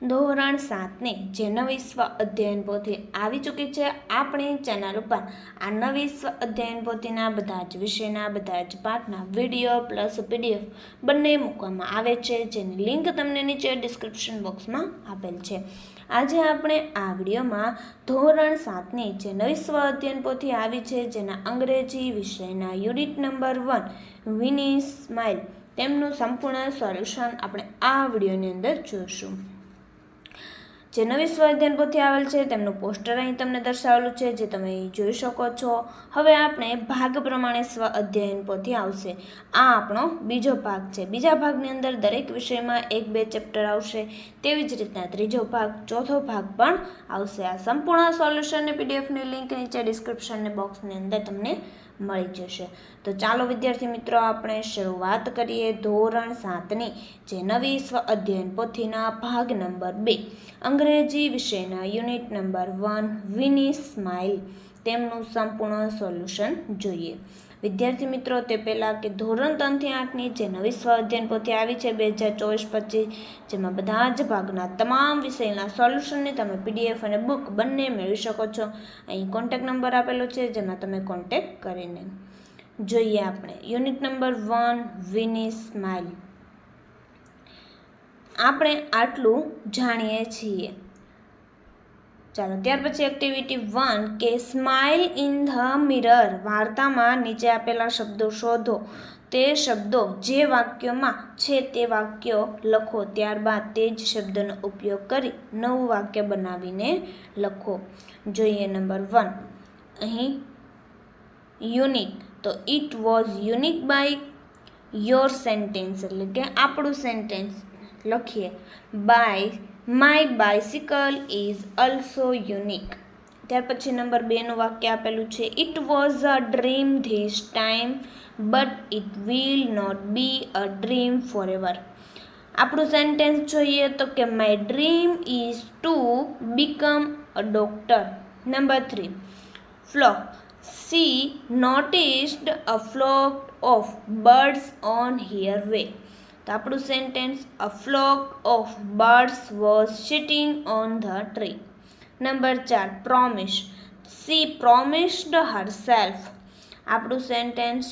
ધોરણ સાતની જે નવી સ્વ અધ્યયન પોથી આવી ચૂકી છે, આપણી ચેનલ ઉપર આ નવી સ્વ અધ્યયન પોથીના બધા જ વિષયના, બધા જ પાઠના વીડિયો પ્લસ પીડીએફ બંને મૂકવામાં આવે છે, જેની લિંક તમને નીચે ડિસ્ક્રિપ્શન બોક્સમાં આપેલ છે. આજે આપણે આ વિડીયોમાં ધોરણ સાતની જે નવી સ્વ અધ્યયન પોથી આવી છે, જેના અંગ્રેજી વિષયના યુનિટ નંબર વન, વિની સ્માઇલ તેમનું સંપૂર્ણ સોલ્યુશન આપણે આ વિડીયોની અંદર જોઈશું. જે નવી સ્વાધ્યાન પોથી આવેલ છે, તેમનું પોસ્ટર અહીં તમને દર્શાવેલું છે, જે તમે જોઈ શકો છો. હવે આપણે ભાગ પ્રમાણે સ્વ અધ્યયન પોથી આવશે. આ આપણો બીજો ભાગ છે. બીજા ભાગની અંદર દરેક વિષયમાં એક બે ચેપ્ટર આવશે. તેવી જ રીતના ત્રીજો ભાગ, ચોથો ભાગ પણ આવશે. આ સંપૂર્ણ સોલ્યુશનની પીડીએફની લિંક નીચે ડિસ્ક્રિપ્શન બોક્સની અંદર તમને મળી જશે. તો ચાલો વિદ્યાર્થી મિત્રો, આપણે શરૂઆત કરીએ ધોરણ સાતની, જે નવી સ્વ અધ્યયન પોથીના ભાગ નંબર બે. અંગ્રેજી વિષયના યુનિટ નંબર વન વિની સ્માઇલ તેમનું સંપૂર્ણ સોલ્યુશન જોઈએ. વિદ્યાર્થી મિત્રો, તે પહેલાં કે ધોરણ ત્રણથી આઠની જે નવી સ્વ પોથી આવી છે, બે હજાર ચોવીસ પચીસ, જેમાં બધા જ ભાગના તમામ વિષયના સોલ્યુશનની તમે પીડીએફ અને બુક બંને મેળવી શકો છો. અહીં કોન્ટેક નંબર આપેલો છે, જેમાં તમે કોન્ટેક કરીને જોઈએ આપણે. યુનિટ નંબર વન, વિની સ્માઇલ આપણે આટલું જાણીએ છીએ. ચાલો, ત્યાર પછી એક્ટિવિટી વન કે સ્માઇલ ઇન ધ મિરર વાર્તામાં નીચે આપેલા શબ્દો શોધો. તે શબ્દો જે વાક્યોમાં છે તે વાક્યો લખો. ત્યારબાદ તે જ શબ્દનો ઉપયોગ કરી નવું વાક્ય બનાવીને લખો. જોઈએ નંબર વન અહીં યુનિક તો it was unique by your sentence એટલે કે આપણું સેન્ટેન્સ લખીએ. By my bicycle is also unique ત્યાર પછી નંબર બેનું વાક્ય આપેલું છે. It was a dream this time but it will not be a dream forever આપણું સેન્ટેન્સ જોઈએ તો કે my dream is to become a doctor number three flock she noticed a flock of birds on here way તો આપણું sentence a flock of birds was sitting on the tree number ચાર promise she promised herself આપણું sentence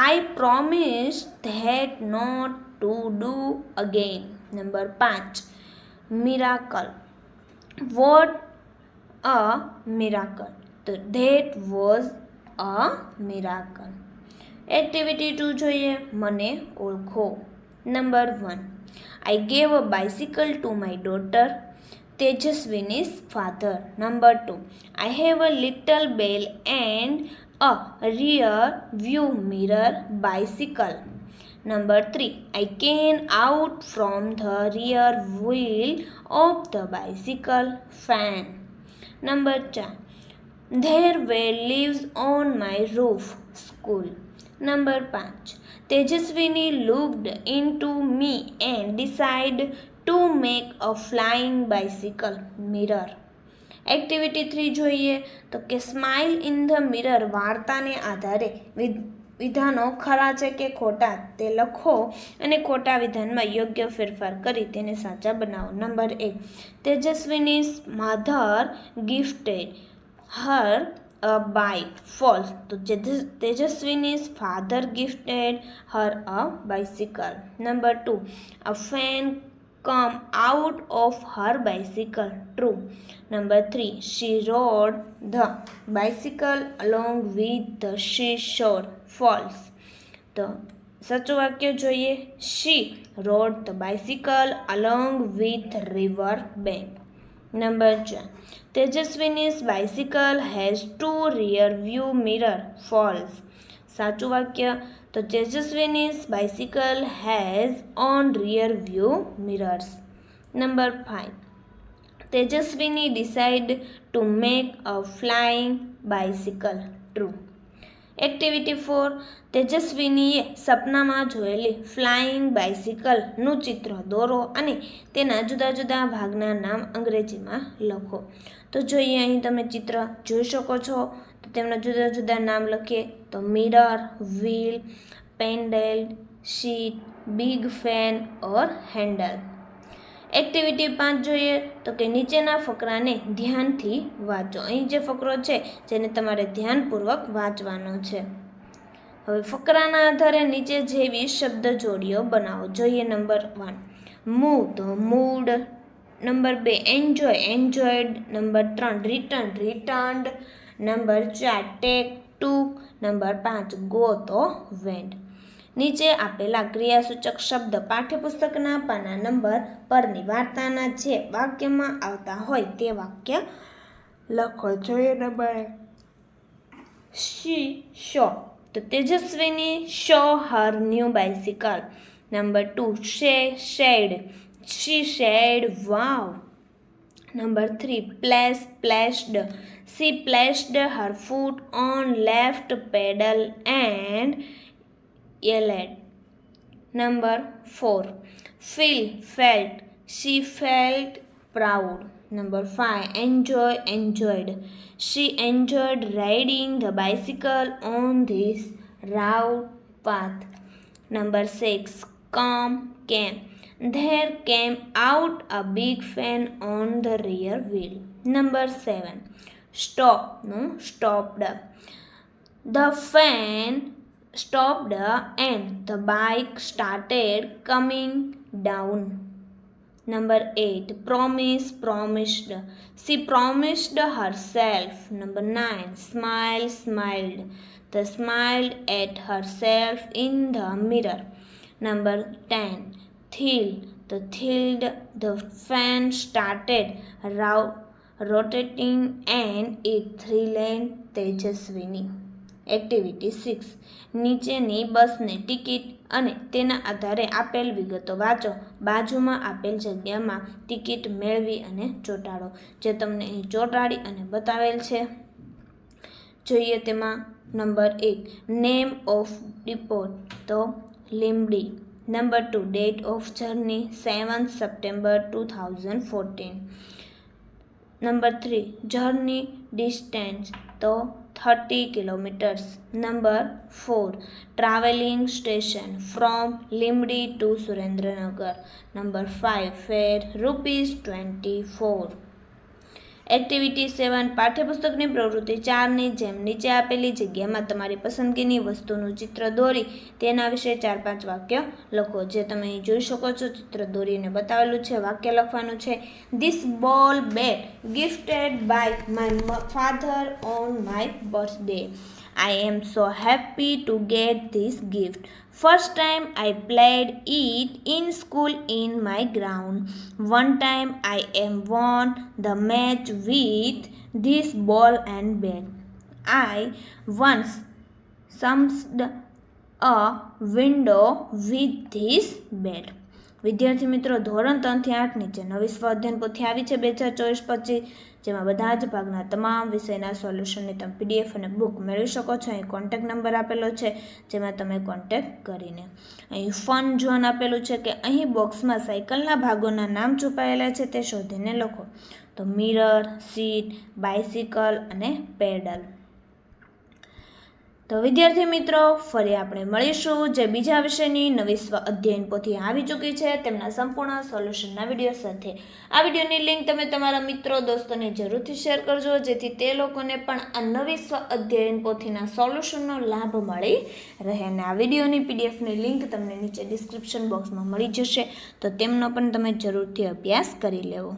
I promise that not to do again number પાંચ miracle what a miracle તો that was a miracle activity two જોઈએ, મને ઓળખો. Number 1. I gave a bicycle to my daughter Tejaswini's father. Number 2. I have a little bell and a rear view mirror bicycle. Number 3. I came out from the rear wheel of the bicycle fan. Number 4. There were leaves on my roof. School. Number પાંચ. Tejaswini looked in to me and decide to make a flying bicycle mirror. Activity three જોઈએ તો કે smile in the mirror વાર્તાને આધારે વિધાનો ખરા છે કે ખોટા તે લખો અને ખોટા વિધાનમાં યોગ્ય ફેરફાર કરી તેને સાચા બનાવો. નંબર એક. Tejaswini mother gifted her a bike false તો Tejaswini's father gifted her a bicycle number two a fan come out of her bicycle true number three she rode the bicycle along with the she shore false તો સાચું વાક્ય જોઈએ. She rode the bicycle along with river bank number ચાર Tejaswini's bicycle has two rear view mirror false સાચું વાક્ય? તો Tejaswini's bicycle has on rear view mirrors number five Tejaswini decide to make a flying bicycle true activity four તેજસ્વીનીએ સપનામાં જોયેલી flying બાઇસિકલનું ચિત્ર દોરો અને તેના જુદા જુદા ભાગના નામ અંગ્રેજીમાં લખો. તો જોઈએ અહીં તમે ચિત્ર જોઈ શકો છો. તો તેમના જુદા જુદા નામ લખીએ. તો mirror, wheel, pedal, seat, big fan or handle. Activity પાંચ જોઈએ તો કે નીચેના ફકરાને ધ્યાનથી વાંચો. અહીં જે ફકરો છે જેને તમારે ધ્યાનપૂર્વક વાંચવાનો છે. હવે ફકરાના આધારે નીચે જેવી શબ્દ જોડીઓ બનાવો. જોઈએ નંબર વન. મૂવ તો મૂડ. નંબર બે, એન્જોય. એન્જોયડ. નંબર ત્રણ, રિટર્ન. રિટર્ન્ડ. નંબર ચાર, ટેક ટુ. નંબર પાંચ, ગો તો વેન્ટ. નીચે આપેલા ક્રિયાસૂચક શબ્દ પાઠ્યપુસ્તકના પાના નંબર પરની વાર્તાના જે વાક્યમાં આવતા હોય તે વાક્ય લખો. જોઈએ નંબર શી, શો? તો Tejaswini show her new bicycle number two, say, said. She, said, wow. Number three, place, placed. She placed her foot on left pedal and yelled. Number 4. Feel, felt. She felt proud. Number 5. Enjoy, enjoyed. She enjoyed riding the bicycle on this route path. Number 6. Come, came. There came out a big fan on the rear wheel. Number 7. Stop, no, stopped. The fan stopped and the bike started coming down. Number 8. Promise, promised. She promised herself. Number 9. Smile, smiled. The smiled at herself in the mirror. Number 10. Thill. The thrilled. The fan started rotating and it thrilled Tejaswini. Activity six. નીચેની બસની ticket અને તેના આધારે આપેલ વિગતો વાંચો. બાજુમાં આપેલ જગ્યામાં ટિકિટ મેળવી અને ચોંટાડો, જે તમને અહીં ચોંટાડી અને બતાવેલ છે. જોઈએ તેમાં નંબર એક, નેમ ઓફ ડિપોટ, તો Limdi number two, date of journey, seven September two thousand fourteen. Number three, journey distance, તો 30 kilometers. Number 4 Traveling station from Limdi to Surendranagar. Number 5 Fare rupees 24. Activity seven પાઠ્યપુસ્તકની પ્રવૃત્તિ ચારની જેમ નીચે આપેલી જગ્યામાં તમારી પસંદગીની વસ્તુનું ચિત્ર દોરી તેના વિશે ચાર પાંચ વાક્ય લખો. જે તમે અહીં જોઈ શકો છો, ચિત્ર દોરીને બતાવેલું છે, વાક્ય લખવાનું છે. This ball bat gifted by my father on my birthday I am so happy to get this gift. First time I played it in school in my ground. One time I am won the match with this ball and bat. I once summed a window with this bat. વિદ્યાર્થી મિત્રો, ધોરણ ત્રણથી આઠ નીચે નવી સ્વાધ્યાયન પોથી આવી છે બે હજાર ચોવીસ પચીસ, જેમાં બધા જ ભાગના તમામ વિષયના સોલ્યુશનની તમે પીડીએફ અને બુક મેળવી શકો છો. અહીં કોન્ટેક નંબર આપેલો છે, જેમાં તમે કોન્ટેક કરીને. અહીં ફન ઝોન આપેલું છે કે અહીં બોક્સમાં સાયકલના ભાગોના નામ છુપાયેલા છે તે શોધીને લખો. તો મિરર સીટ બાઇસિકલ અને પેડલ તો વિદ્યાર્થી મિત્રો, ફરી આપણે મળીશું જે બીજા વિષયની નવી સ્વ અધ્યયન પોથી આવી ચૂકી છે તેમના સંપૂર્ણ સોલ્યુશનના વીડિયો સાથે. આ વિડીયોની લિંક તમે તમારા મિત્રો, દોસ્તોને જરૂરથી શેર કરજો, જેથી તે લોકોને પણ આ નવી સ્વ અધ્યયન પોથીના સોલ્યુશનનો લાભ મળી રહે અને આ વિડીયોની પીડીએફની લિંક તમને નીચે ડિસ્ક્રિપ્શન બોક્સમાં મળી જશે, તો તેમનો પણ તમે જરૂરથી અભ્યાસ કરી લેવો.